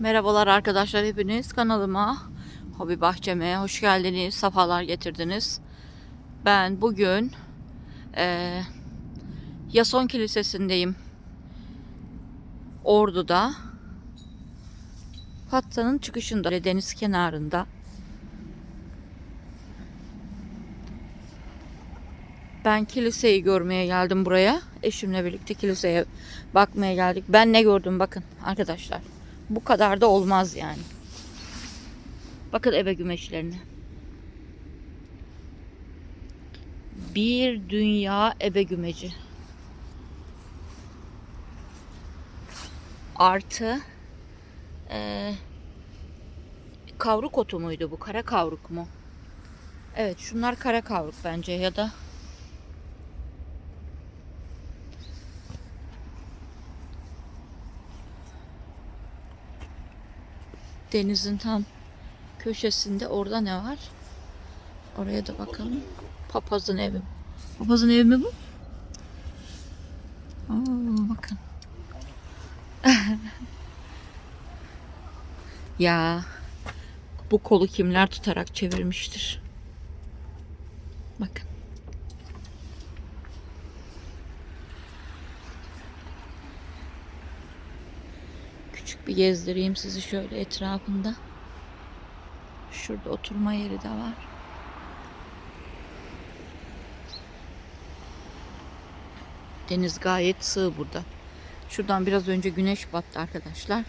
Merhabalar arkadaşlar hepiniz kanalıma, hobi bahçeme hoş geldiniz, safalar getirdiniz. Ben bugün eee Yason Kilisesi'ndeyim. Ordu'da. Patta'nın çıkışında, deniz kenarında. Ben kiliseyi görmeye geldim buraya. Eşimle birlikte kiliseye bakmaya geldik. Ben ne gördüm bakın arkadaşlar. Bu kadar da olmaz yani. Bakın ebe gümeşlerine. Bir dünya ebe gümeci. Artı eee, kavruk otu muydu bu? Kara kavruk mu? Evet şunlar kara kavruk bence ya da denizin tam köşesinde orada ne var? Oraya da bakalım. Papazın evi. Papazın evi mi bu? Oo, bakın. ya bu kolu kimler tutarak çevirmiştir? Bakın. Küçük bir gezdireyim sizi şöyle etrafında. Şurada oturma yeri de var. Deniz gayet sığ burada. Şuradan biraz önce güneş battı arkadaşlar.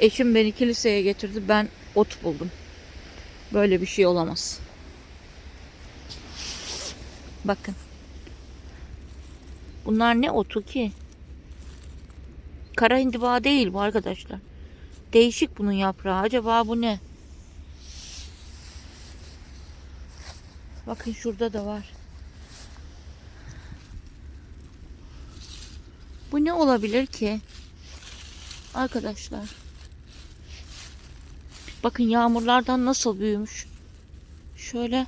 Eşim beni kiliseye getirdi. Ben ot buldum. Böyle bir şey olamaz. Bakın. Bunlar ne otu ki? Kara hindiba değil bu arkadaşlar. Değişik bunun yaprağı. Acaba bu ne? Bakın şurada da var. Bu ne olabilir ki? Arkadaşlar. Bakın yağmurlardan nasıl büyümüş. Şöyle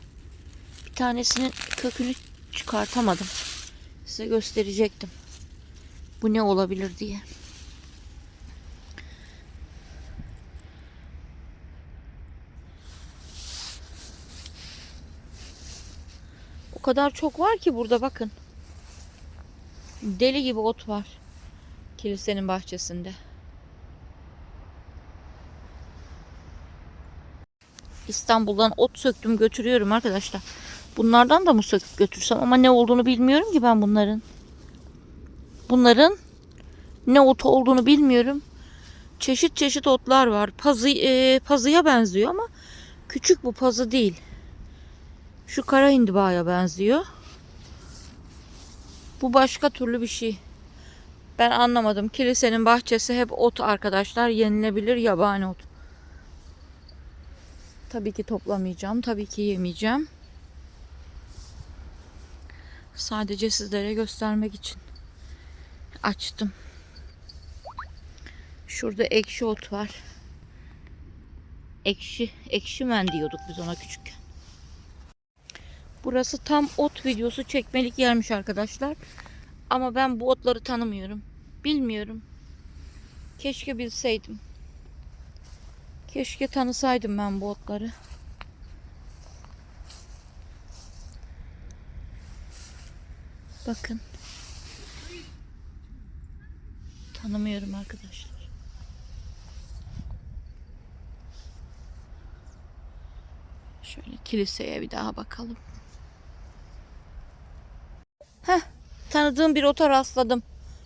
bir tanesinin kökünü çıkartamadım. Size gösterecektim. Bu ne olabilir diye. Kadar çok var ki burada bakın. Deli gibi ot var. Kilisenin bahçesinde. İstanbul'dan ot söktüm götürüyorum arkadaşlar. Bunlardan da mı söküp götürsem ama ne olduğunu bilmiyorum ki ben bunların. Bunların ne ot olduğunu bilmiyorum. Çeşit çeşit otlar var. Pazı, e, pazıya benziyor ama küçük bu pazı değil. Şu kara hindibaya benziyor. Bu başka türlü bir şey. Ben anlamadım. Kilisenin bahçesi hep ot arkadaşlar. Yenilebilir yabani ot. Tabii ki toplamayacağım. Tabii ki yemeyeceğim. Sadece sizlere göstermek için açtım. Şurada ekşi ot var. Ekşi, ekşi men diyorduk biz ona küçükken. Burası tam ot videosu çekmelik yermiş arkadaşlar. Ama ben bu otları tanımıyorum. Bilmiyorum. Keşke bilseydim. Keşke tanısaydım ben bu otları. Bakın. Tanımıyorum arkadaşlar. Şöyle kiliseye bir daha bakalım. Tanıdığım bir ota rastladım.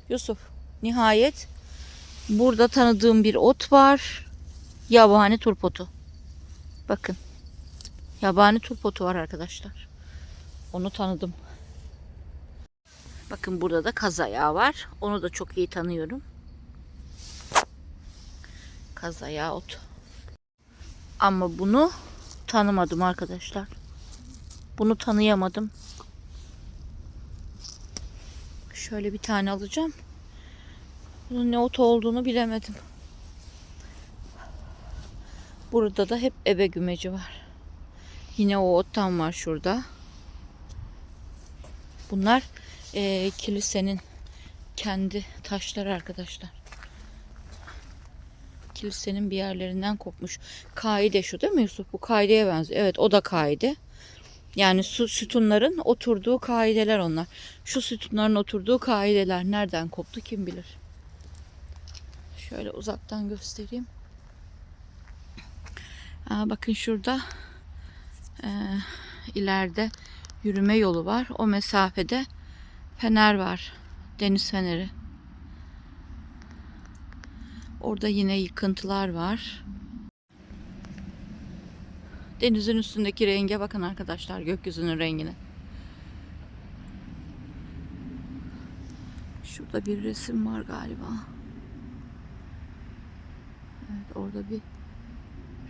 Yusuf, nihayet. Burada tanıdığım bir ot var. Yabani turpotu. Bakın. Yabani turpotu var arkadaşlar. Onu tanıdım. Bakın burada da kaz ayağı var. Onu da çok iyi tanıyorum. Kaz ayağı otu. Ama bunu tanımadım arkadaşlar. Bunu tanıyamadım. Şöyle bir tane alacağım. Bunun ne ot olduğunu bilemedim. Burada da hep ebe gümeci var. Yine o ottan var şurada. Bunlar eee, kilisenin kendi taşları arkadaşlar. kilisenin bir yerlerinden kopmuş. Kaide şu değil mi Yusuf? Bu kaideye benziyor. Evet o da kaide. Yani su sütunların oturduğu kaideler onlar. Şu sütunların oturduğu kaideler nereden koptu kim bilir. Şöyle uzaktan göstereyim. Aa, bakın şurada e, ileride yürüme yolu var. O mesafede fener var. Deniz feneri. Orada yine yıkıntılar var. Denizin üstündeki renge bakın arkadaşlar. Gökyüzünün rengine. Şurada bir resim var galiba. Evet orada bir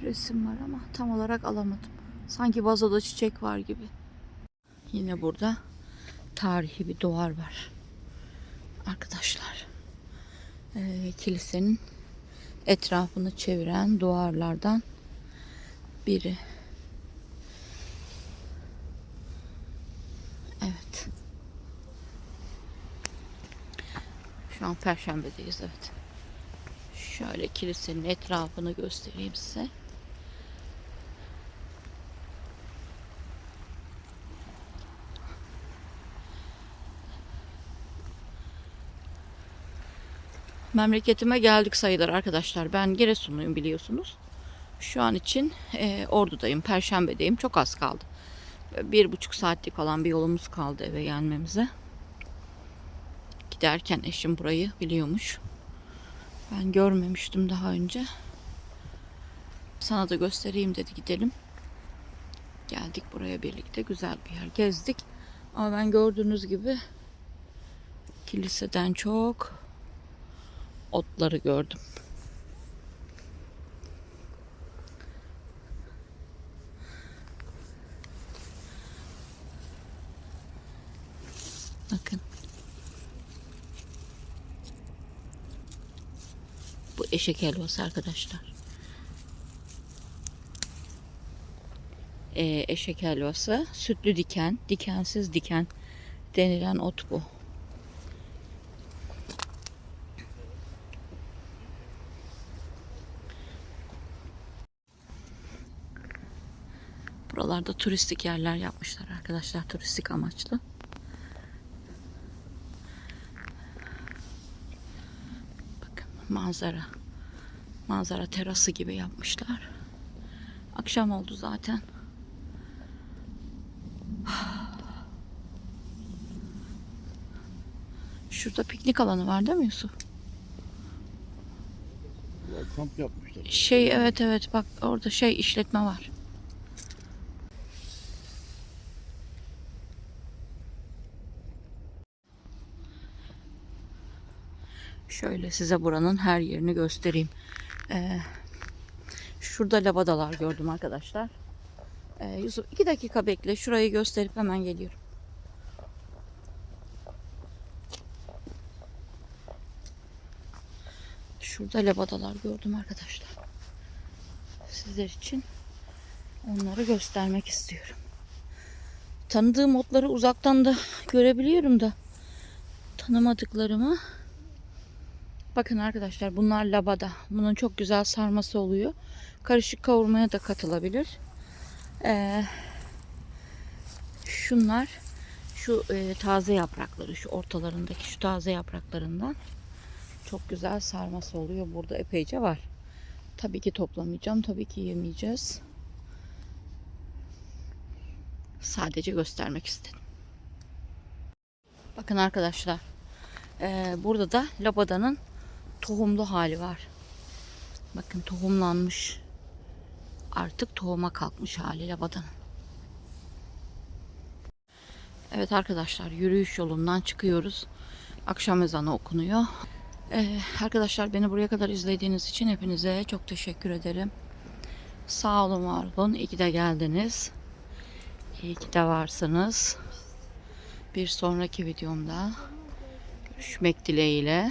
resim var ama tam olarak alamadım. Sanki vazoda çiçek var gibi. Yine burada tarihi bir duvar var. Arkadaşlar. Ee, kilisenin etrafını çeviren duvarlardan biri. Evet. Şu an Perşembe'deyiz evet. Şöyle kilisenin etrafını göstereyim size. Memleketime geldik sayılır arkadaşlar. Ben Giresunluyum biliyorsunuz. Şu an için e, Ordu'dayım, Perşembe'deyim. Çok az kaldı. Bir buçuk saatlik falan bir yolumuz kaldı eve gelmemize. Giderken eşim burayı biliyormuş. Ben görmemiştim daha önce. Sana da göstereyim dedi gidelim. Geldik buraya birlikte güzel bir yer gezdik. Ama ben gördüğünüz gibi kiliseden çok otları gördüm. Bakın. Bu eşek helvası arkadaşlar. Ee, eşek helvası, sütlü diken, dikensiz diken denilen ot bu. Buralarda turistik yerler yapmışlar arkadaşlar turistik amaçlı. Bakın manzara. Manzara terası gibi yapmışlar. Akşam oldu zaten. Şurada piknik alanı var değil mi Yusuf? Ya kamp yapmışlar. Şey evet evet bak orada şey işletme var. Şöyle size buranın her yerini göstereyim. Ee, şurada lavadalar gördüm arkadaşlar. Ee, Yusuf iki dakika bekle. Şurayı gösterip hemen geliyorum. Şurada lavadalar gördüm arkadaşlar. Sizler için onları göstermek istiyorum. Tanıdığım otları uzaktan da görebiliyorum da tanımadıklarımı Bakın arkadaşlar bunlar labada. Bunun çok güzel sarması oluyor. Karışık kavurmaya da katılabilir. Ee, şunlar şu e, taze yaprakları şu ortalarındaki şu taze yapraklarından çok güzel sarması oluyor. Burada epeyce var. Tabii ki toplamayacağım. Tabii ki yemeyeceğiz. Sadece göstermek istedim. Bakın arkadaşlar. Ee, burada da labadanın tohumlu hali var. Bakın tohumlanmış. Artık tohuma kalkmış hali labadanın. Evet arkadaşlar yürüyüş yolundan çıkıyoruz. Akşam ezanı okunuyor. Ee, arkadaşlar beni buraya kadar izlediğiniz için hepinize çok teşekkür ederim. Sağ olun var olun. İyi ki de geldiniz. İyi ki de varsınız. Bir sonraki videomda görüşmek dileğiyle.